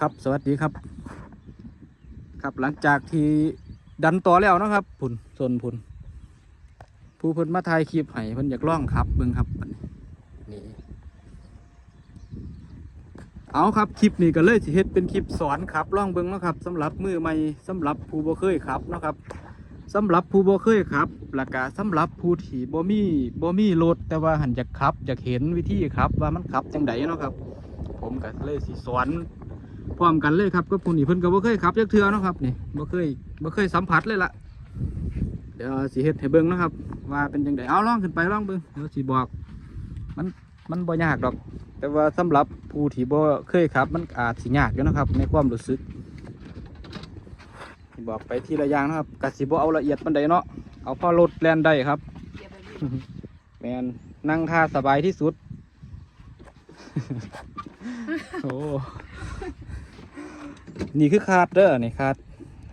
ครับสวัสดีครับ ครับหลังจากที่ดันต่อแล้วนะครับผุนส่วนผุนผู้เพิ่นมาถ่ายคลิปให้เพิ่นอยากล่องครับเบิ่งครับบัดนี้นี่เอาครับคลิปนี้ก็เลยสิเฮ็ดเป็นคลิปสอนครับล่องเบิ่งนะครับสำหรับมือใหม่สำหรับผู้บ่เคยขับนะครับสำหรับผู้บ่เคยขับแล้วก็สำหรับผู้ที่บ่มีบ่มีรถแต่ว่าหันอยากขับอยากเห็นวิธีขับ ว่ามันขับจังไดเนาะครับ ผมก็เลยสิสอน พร้อมกันเลยครับก็ผู้นี้เพิ่นก็บ่เคยขับจักเทือเนาะครับนี่บ่เคยบ่เคยสัมผัสเลยล่ะเดี๋ยวสิเฮ็ดให้เบิ่งนะครับ ว่าเป็นจังไดเอาล่องขึ้นไปล่องเบิ่งเดี๋ยวสิบอก มันมันบ่ยากดอก แต่ว่าสำหรับผู้ที่บ่เคยขับ มันอาจสิยากอยู่นะครับ ในความรู้สึกบอกไปทีละอย่างนะครับก็สิบ่เอาละเอียดปานใดเนาะเอาพอรถแล่นได้ครับแมนนั่งท่าสบายที่สุดโอ้ นี่คือคาดเด้อนี่คาด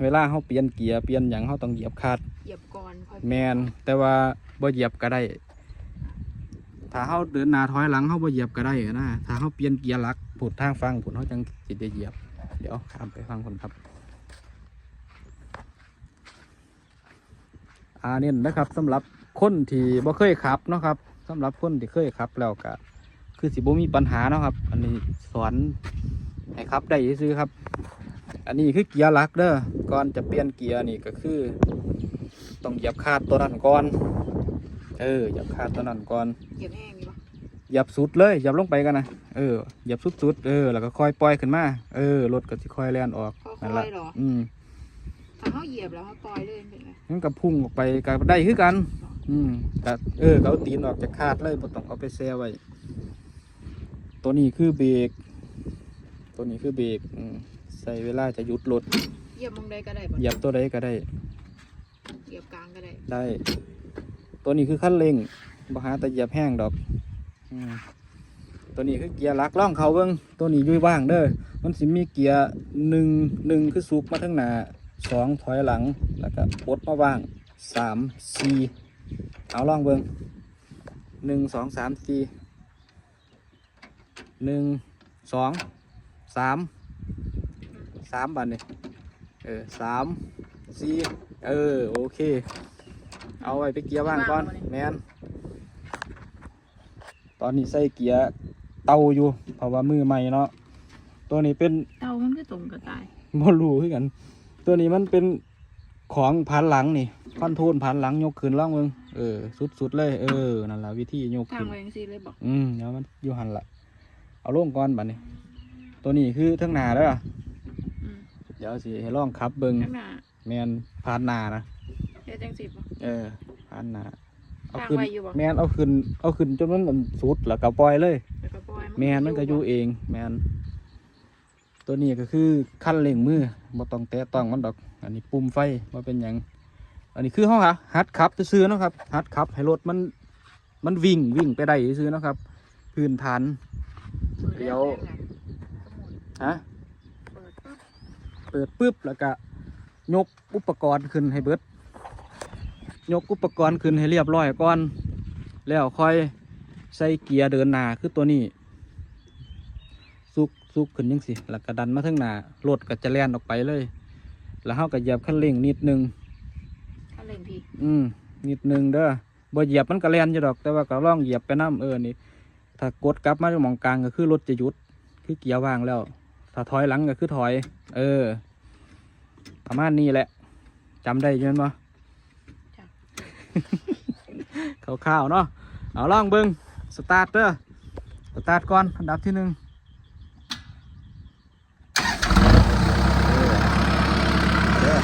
เวลาเขาเปลี่ยนเกียร์เปลี่ยนหยังเขาต้องเหยียบคาดเหยียบก่อนค่อยแมนแต่ว่าบ่เหยียบก็ได้ ถ้าเขาเดินหน้าถอยหลังเขาบ่เหยียบก็ได้นะถ้าเขาเปลี่ยนเกียร์หลักผุดทางฟังผุดเขาจังสิได้เหยียบ เดี๋ยวข้ามไปฟังคนครับอาเน้นนะครับสำหรับคนที่บ่เคยขับเนาะครับสำหรับคนที่เคยขับแล้วก็คือสิบ่มีปัญหาเนาะครับ อันนี้สอน ให้ขับได้ซื้อๆครับ อันนี้คือเกียร์หลักเด้อก่อนจะเปลี่ยนเกียร์นี่ก็คือ ต้องเหยียบคาดตัวนั้นก่อน เออเหยียบคาดตัวนั้นก่อนเหยียบแห้งดีปะเหยียบสุดเลยเหยียบลงไปกันนะเออเหยียบสุดๆเออแล้วก็ค่อยปล่อยขึ้นมาเออรถก็สิค่อยแล่นออกค่นั่นอละยๆหรออืมถ้าเขาเหยียบแล้วเขาปล่อยเลยเป็นไงมันก็พุ่งออกไปก็ได้คือกัน อืมก็เออก็เอาตีนออกจากคาดเลยบ่ต้องเอาไปแช่ไว้ตัวนี้คือเบรก ตัวนี้คือเบรกอืมใส่เวลาจะหยุดรถเหยียบมองใดก็ได้ปะเหยียบตัวใดก็ได้ เหยียบกลางก็ได้ได้ ตัวนี้คือขั้นเร่งบ่หาแต่เหยียบแห้งดอกอืมตัวนี้คือเกียร์หลักล่องเขาเบิ้งตัวนี้อยุ่ยว่างเด้อ มันสิมีเกียร์หนึ่งหนึ่งคือสูบมาทั้งหน้าสองถอยหลัง แล้วก็ปลดมาว่างสามสี่เอาล่องเบิ้งหนึ่งสองสามสี่หนึ่งสอง สามสามบันนี่เออสามสี่เออ โอเค เอาไว้ไปเกียร์ว่างก่อนแมนตอนนี้ใส่เกียร์เตาอยู่ เพราะว่ามือใหม่เนาะตัวนี้เป็นเตามันก็ตรงกับตายบอลูคือกัน ตัวนี้มันเป็นของพันหลังนี่คอนโทรลพันหลังยกขึ้นล่องมึงเออ สุดๆเลย เออนั่นแหละวิธียกทางขึ้นไว้ยังซีเลยบอกอืมเดี๋ยวมันอยู่หันละเอาลงก่อนบัดนี้ ตัวนี้คือทั้งหนาเด้ออืมเดี๋ยวสิให้ลองขับเบิงข้างหน้าแมนพานหนานะ เดี๋ยวจังสิบปะเออพานหนาเอาทางขึ้นไว้อยู่บ่ แมนเอาขึ้น เอาขึ้นจนมันมันสุดแล้วก็ปล่อยเลย แล้วก็ปล่อยแมนมันก็อยู่เอง แมนตัวนี้ก็คือขั้นเร่งมือบ่ต้องแตะต้องมันดอก อันนี้ปุ่มไฟว่าเป็นหยัง อันนี้คือห้องฮัดขับซื้อๆเนาะครับฮัดขับให้รถมันมันวิ่งวิ่งไปได้ซื้อๆเนาะครับ พื้นฐาน เดี๋ยว ฮะเปิดปั๊บเปิดปุ๊บแล้วก็ยกอุปกรณ์ขึ้นให้เบิด ยกอุปกรณ์ขึ้นให้เรียบร้อยก่อน แล้วค่อยใส่เกียร์เดินหน้าคือตัวนี้ซุกซุกขึ้นยังสิแล้วก็ดันมาทั้งหน้ารถก็จะแล่นออกไปเลย แล้วเฮาก็เหยียบคันเร่งนิดนึงถ้าเล่นพี่อืมนิดนึงเด้อบ่เหยียบมันก็แล่นอยู่ดอก แต่ว่าก็ลองเหยียบไปน้ำเออนี่ถ้ากดกลับมาที่หมองกลางก็คือรถจะหยุดคือเกียร์ว่างแล้ว ถ้าถอยหลังก็คือถอย เออ ประมาณนี้แหละจำได้อยังบ่ข้าวๆเนาะเอาลองเบิ้งสตาร์ทเด้อสตาร์ทก่อนอันดับที่หนึ่งเออเด้อ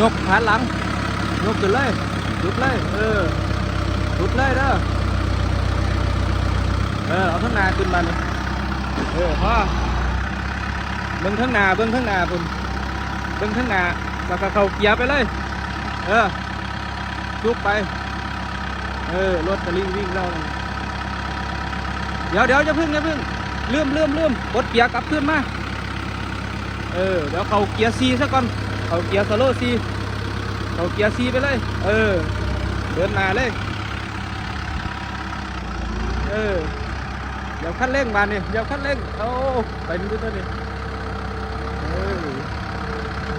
ยกขาหลังยกขึ้นเลยหยุดเลย เออหยุดเลยเด้อ เออเอาทั้งหนาขึ้นมานี่เออพ่อเบิ้งทั้งหนาเบิ้งทั้งหนาพุ่นเบิ้งทั้งหนาแล้วก็เขาเกียร์ไปเลย เออลุกไป เออรถกระลิ่งวิ่งแล้วเดี๋ยวเดี๋ยวจะพึ่งจะพึ่งเลื่อมเลื่อมเลื่อมกดเกียร์กลับขึ้นมาเออเดี๋ยวเขาเกียร์ซีซะก่อนเขาเกียร์สโลซีเขาเกียร์ซีไปเลย เออ เดินหน้าเลย เออ เดี๋ยวคันเร่งมาเนี่ยเดี๋ยวคันเร่งโอ้ไปดูตัวนี้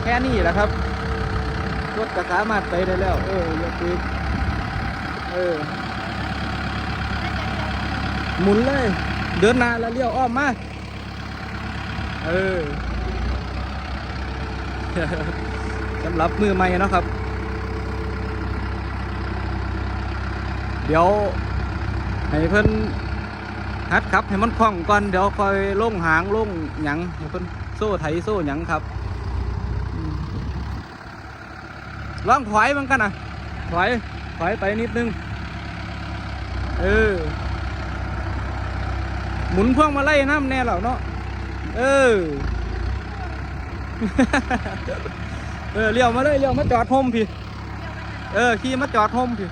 แค่นี้แหละครับรถก็สามารถไปได้แล้ว เออย่าปิดเออหมุนเลย เดินหน้าแล้วเลี้ยวอ้อมมาเออสำหรับมือใหม่นะครับ เดี๋ยวให้เพิ่อน ฮัดครับให้มันคล่องก่อนเดี๋ยวคอยล่งหางล่งหยังให้เพิ่นโซ่ไถโซ่หยังครับลองถอยมันกันนะถอยถอยไปนิดนึง เออ หมุนพวงมาไล่น้ำแน่เหล่าเนาะเออ เออเลี้ยวมาเลยเลี้ยวมาจอดโฮมพี่ เออขี่มาจอดโฮมพี่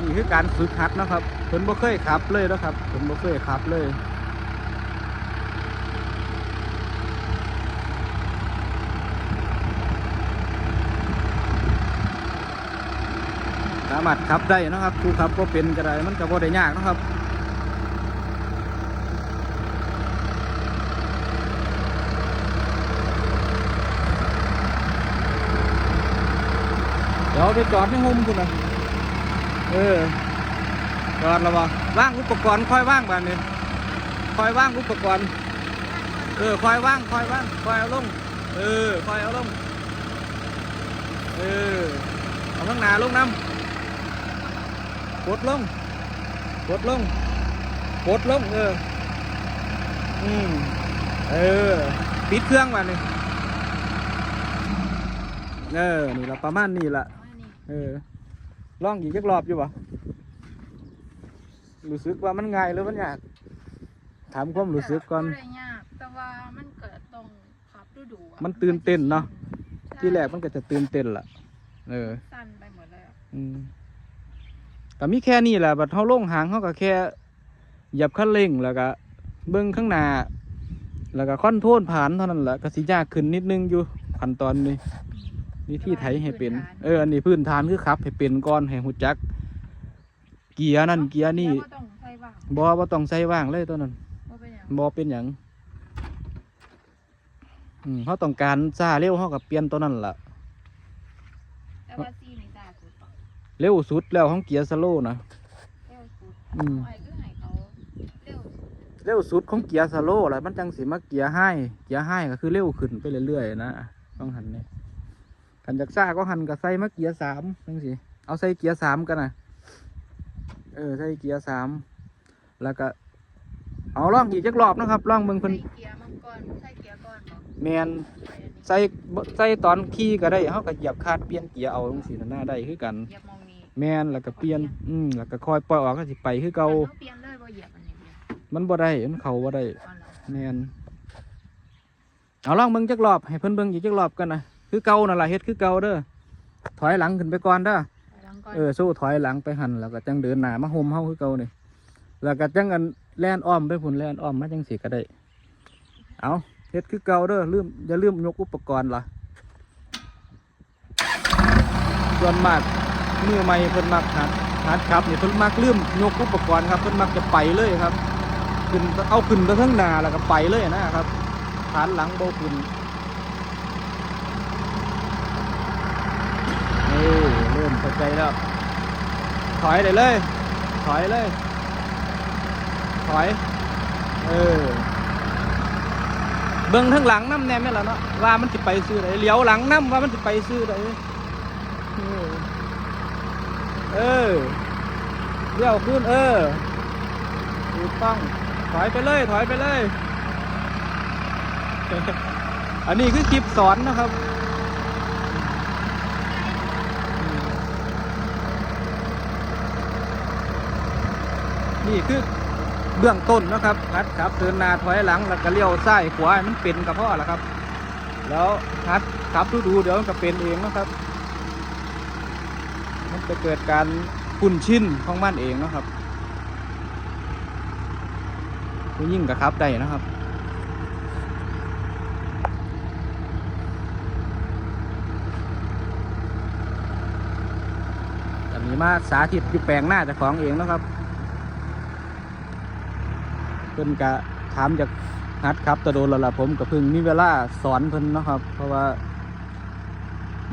นี่คือการฝึกหัดนะครับเพิ่นบ่เคยขับเลยนะครับเพิ่นบ่เคยขับเลยสามารถขับได้นะครับผู้ขับก็เป็นก็ได้มันก็บ่ได้ยากนาะครับเดี๋ยวไปจอดในโฮมคุณนะ เออจอดแล้วบ่ว่างอุปกรณ์ค่อยว่างแบบนี้ค่อยว่างอุปกรณ์ เออค่อยว่างค่อยว่างค่อยเอาลง เออค่อยเอาลง เออ เอาข้างหน้าลงน้ำกดลงกดลงกดลง เออ อืม เออ ปิดเครื่องมานี่เออ นี่ละประมาณนี้ละเออ ลองอีกจักรอบอยู่ปะรู้สึกว่ามันง่ายหรือมันยากถามความรู้สึกก่อน บ่ได้ยากแต่ว่ามันเกิดตรงขับฤดูอะมันตื่นเต้นเนาะ ใช่ที่แรกมันก็จะตื่นเต้นล่ะ เออ สั่นไปหมดเลยอะอืมก็มีแค่นี้แหละบัดเฮาลงหางเฮาก็แค่เหยียบคันเร่งแล้วก็เบิ่งข้างหน้าแล้วก็คอนโทรลผ่านเท่านั้นแหละก็สิยากขึ้นนิดนึงอยู่ขั้นตอนนี้ วิธีไถให้เป็น เออ อันนี้พื้นฐานคือขับ ให้เป็นก่อนให้ฮู้จัก เกียร์นั่นเกียร์นี่แล้วก็ต้องใส่ว่างบ่บ่ต้องใส่ว่างเลยตัวนั้นบ่เป็นหยังบ่เป็นหยังอืมเขาต้องการซาเร็วเขากับเปลี่ยนตัวนั้นล่ะแต่ว่าซีนี่จ้าสุดปะเร็วสุดแล้วของเกียร์สโลว์นะเร็วสุดอืมไอ้คือให้เขาเร็วสุดเร็วสุดของเกียร์สโลว์ล่ะมันจังสิมาเกียร์ไฮเกียร์ไฮก็คือเร็วขึ้นไปเรื่อยๆนะต้องหันนี่ กันจากซ่าก็หันกับใส่มาเกียร์สามจังสิเอาใส่เกียร์สามกันนะเออใส่เกียร์สามแล้วก็ เอาล่องอีกจักรอบนะครับล่องเบิ่งเพิ่นใส่เกียร์มังกรใส่เกียร์ก่อนบ่แมนใส่อันนี้ใส่บ่ใส่ตอนขี่ก็ได้เขาก็เหยียบคาดเปลี่ยนเกียร์เอาจังสินั่นน่าได้คือกันเหยียบมองนี้แม่นแล้วก็เปลี่ยนอืมแล้วก็คอยปล่อยออกก็สิไปคือเก่ามันเปลี่ยนเลยบ่เหยียบอันนี้เดียวมันบ่ได้มันเข้าบ่ได้ก่อนเหรอแม่นเอาลองเบิ่งจักรอบให้เพิ่นเบิ่งอีกจักรอบกันนะ คือเก่านั่นล่ะเฮ็ดคือเก่าเด้อถอยหลังขึ้นไปก่อนเด้อไปหลังก่อนเออสู้ถอยหลังไปหันแล้วก็จังเดินหน้ามาโฮมเฮาคือเก่านี่แล้วก็จังอันแล่นอ้อมไปพุ่นแล่นอ้อมมาจังสิก็ได้ เอาเฮ็ดคือเก่าเด้อลืมอย่าลืมยกอุปกรณ์ล่ะส่วนมากมือใหม่เพิ่นมักหัดหัดครับนี่เพิ่นมักลืมยกอุปกรณ์ครับเพิ่นมักจะไปเลยครับขึ้นเอาขึ้นไปข้างหน้าแล้วก็ไปเลยนะครับฐานหลังโบขึ้นนี่ ใจแล้ว ถอยเลยเลย ถอยเลย ถอย เออ เบิ่งทั้งหลังน้ำแน่แม่ล้วเนาะ ว่ามันสิไปซื้อไดเลี้ยวหลังน้ำว่ามันสิไปซื้อไดเออเออเลี้ยวขึ้น เออถูกต้อง ถอยไปเลย ถอยไปเลย อันนี้คือคลิปสอนนะครับ นี่คือเบื้องต้นนะครับฮัดครับเดินหน้าถอยหลังแล้วก็เลี้ยวซ้ายขวามันเป็นกับพ่อละครับ แล้วฮัดขับดูดูเดี๋ยวมันก็เป็นเองนะครับ มันจะเกิดการคุ้นชินของมันเองนะครับผู้ยิ่งกับครับได้นะครับอันนี้มาสาธิตอยู่แปลงหน้าจ้าของเองนะครับ เพิ่นก็ถามจากฮัดครับแตะโดนแล้วล่ะผมก็เพิ่งมีเวลาสอนเพิ่นเนาะครับ เพราะว่า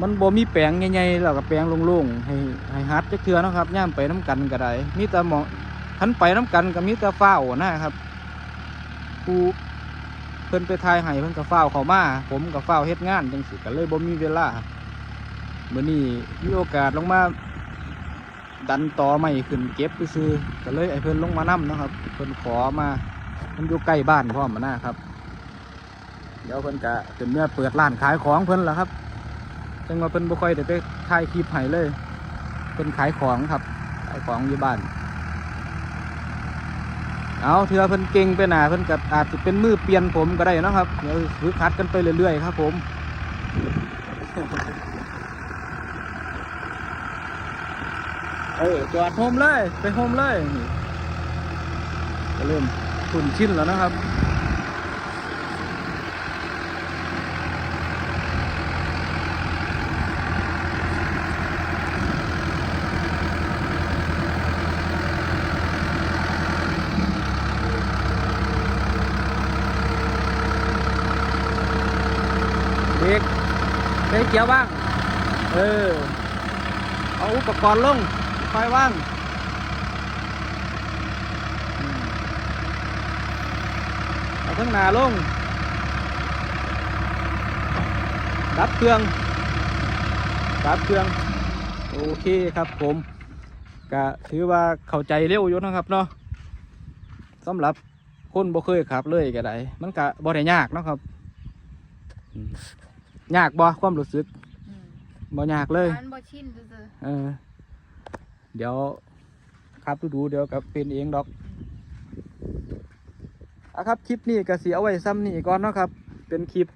มันบ่มีแปลงใหญ่ๆแล้วก็แปลงโล่งๆให้ให้ฮัดจักเทื่อเนาะครับย่ามไปน้กันก็ได้มีแต่หมองคันไปน้กันก็มีแต่ฟ้าวนะครับผู้เพิ่นไปทายให้เพิ่นก็ฟ้าวเขามาผมก็ฟ้าวเฮ็ดงานจังซี่ก็เลยบ่มีเวลาเมื้อนี้มีโอกาสลงมาดันต่อไม่ขึ้นเก็บไปซื้อก็เลยไอ้เพิ่นลงมานํเนะครับเพิ่นขอมา มันอยู่ใกล้บ้านพร้อมมานะครับ เดี๋ยวเพิ่นก็เป็นเมื่อเปิดร้านขายของเพิ่นแล้วครับจังว่าเพิ่นบ่ค่อยได้ไปถ่ายคลิปให้เลยเพิ่นขายของครับ ขายของอยู่บ้าน เอาเถื่อเพิ่นเก่งไปหนาเพิ่นก็อาจจะเป็นมือเปลี่ยนผมก็ได้นะครับ เดี๋ยวฝึกหัดกันไปเรื่อยๆครับผมเออจอดโฮมเลย ไปโฮมเลยก็เริ่ม คุ้นชินแล้วนะครับเด็กเด็กเกี่ยวบ้าง เออ เอาอุปกรณ์ลงคอยว่างอืม เอาข้างหน้าลง ดับเครื่อง ดับเครื่อง โอเคครับผมก็ถือว่าเข้าใจเร็วอยู่นะครับเนาะสำหรับคนบ่เคยขับเลยก็ได้มันก็บ่ได้ยากเนาะครับอืมยากบ่ความรู้สึกอืมบ่ยากเลยร้านบ่ชินซื่อเออ เดี๋ยวครับดูๆเดี๋ยวกับเป็นเองดอก อะครับคลิปนี้ก็สีเอาไว้ซ้ำนี่ก่อนเนาะครับ เป็นคลิป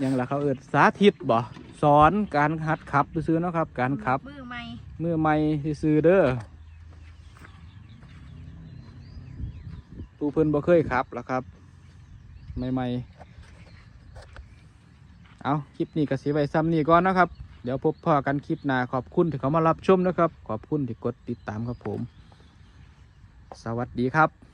หยังล่ะเขาเอิดสาธิตบ่สอนการหัดขับซื้อๆเนาะครับ การขับมือใหม่มือใหม่ซื้อๆเด้อผู้เพิ่นบ่เคยขับแล้วครับใหม่ๆเอาคลิปนี้ก็สีไว้ซ้ำนี่ก่อนเนาะครับ เดี๋ยวพบพ่อกันคลิปหน้าขอบคุณที่เขามารับชมนะครับ ขอบคุณที่กดติดตามครับผม สวัสดีครับ